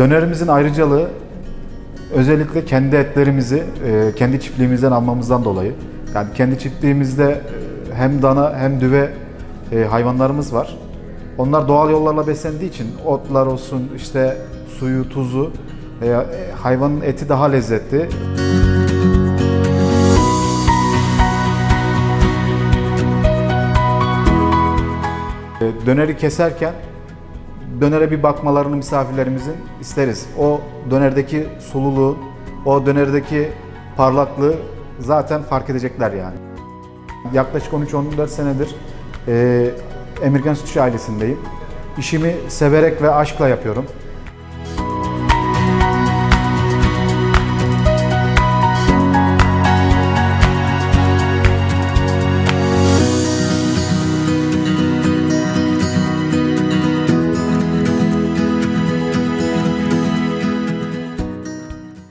Dönerimizin ayrıcalığı özellikle kendi etlerimizi e, kendi çiftliğimizden almamızdan dolayı. Yani kendi çiftliğimizde e, hem dana hem düve e, hayvanlarımız var. Onlar doğal yollarla beslendiği için otlar olsun, işte suyu, tuzu, hayvanın eti daha lezzetli. Döneri keserken dönere bir bakmalarını misafirlerimizin isteriz. O dönerdeki sululuğu, o dönerdeki parlaklığı zaten fark edecekler yani. Yaklaşık 13-14 senedir e, Emirgan Sütçü ailesindeyim. İşimi severek ve aşkla yapıyorum.